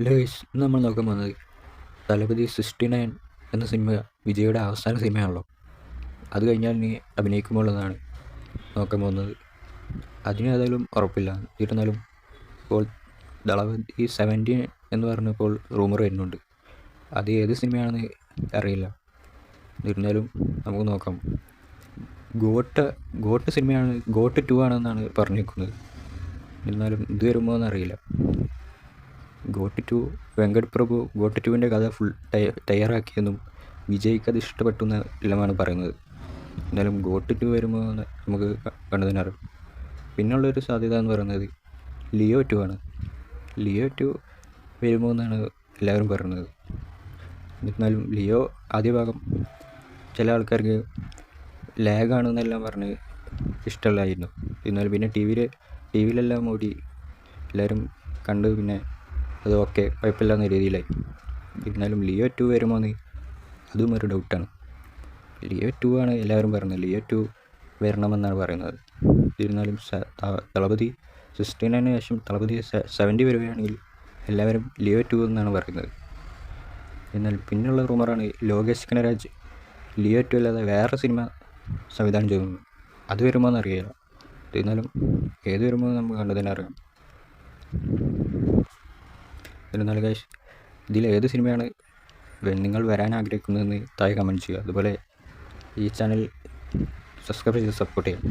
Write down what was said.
Lace നമ്മൾ നോക്കാൻ പോകുന്നത് തലപതി സിക്സ്റ്റി നയൻ എന്ന സിനിമ വിജയുടെ അവസാന സിനിമയാണല്ലോ. അത് കഴിഞ്ഞാൽ ഇനി അഭിനയിക്കുമ്പോൾ നോക്കാൻ പോകുന്നത്. അതിന് ഏതായാലും ഉറപ്പില്ല. എന്നിരുന്നാലും ഇപ്പോൾ ദളപതി സെവന്റീൻ എന്ന് പറഞ്ഞപ്പോൾ റൂമർ വരുന്നുണ്ട്. അത് ഏത് സിനിമയാണെന്ന് അറിയില്ല. എന്നിരുന്നാലും നമുക്ക് നോക്കാം. ഗോട്ട് ഗോട്ട് സിനിമയാണ് ഗോട്ട് ടു ആണെന്നാണ് പറഞ്ഞിരിക്കുന്നത്. എന്നിരുന്നാലും ഇത് വരുമോ എന്നറിയില്ല. GOAT two Venkat Prabhu GOAT ടുവിന്റെ കഥ ഫുൾ തയ്യാറാക്കിയെന്നും വിജയ്ക്ക് അത് ഇഷ്ടപ്പെട്ടു എന്നുമാണ് പറയുന്നത്. എന്നാലും ഗോട്ട് ടു വരുമ്പോൾ നമുക്ക് കണ്ടതിനറിയാം. പിന്നുള്ളൊരു സാധ്യത എന്ന് പറയുന്നത് ലിയോ ടു ആണ്. ലിയോ ടു വരുമോ എന്നാണ് എല്ലാവരും പറയുന്നത്. എന്നിരുന്നാലും ലിയോ ആദ്യ ഭാഗം ചില ആൾക്കാർക്ക് ലാഗാണെന്നെല്ലാം പറഞ്ഞ് ഇഷ്ടമല്ലായിരുന്നു. എന്നാലും പിന്നെ ടി വിയിൽ ടി വിയിലെല്ലാം ഓടി എല്ലാവരും കണ്ട് പിന്നെ അത് ഓക്കെ കുഴപ്പമില്ലാന്ന രീതിയിലായി എന്നാലും ലിയോ ടു വരുമോ എന്ന് അതും ഒരു ഡൗട്ടാണ്. ലിയോ ടു ആണ് എല്ലാവരും പറയുന്നത്. ലിയോ ടു വരണമെന്നാണ് പറയുന്നത്. എന്നിരുന്നാലും തളപതി സിക്സ്റ്റി നയന് ശേഷം തളപതി സെവന്റി വരികയാണെങ്കിൽ എല്ലാവരും ലിയോ ടു എന്നാണ് പറയുന്നത്. എന്നാൽ പിന്നെയുള്ള റൂമറാണ് ലോകേഷ് കനരാജ്. ലിയോ ടു അല്ലാതെ വേറെ സിനിമ സംവിധാനം ചെയ്യുന്നു. അത് വരുമോ എന്നറിയില്ല എന്നാലും ഏത് വരുമോ നമുക്ക് കണ്ടു തന്നെ അറിയാം. എന്നിരുന്നാലും ഗൈസ് ഇതിൽ ഏത് സിനിമയാണ് നിങ്ങൾ വരാൻ ആഗ്രഹിക്കുന്നതെന്ന് താഴെ കമന്റ് ചെയ്യുക. അതുപോലെ ഈ ചാനൽ സബ്സ്ക്രൈബ് ചെയ്ത് സപ്പോർട്ട് ചെയ്യാം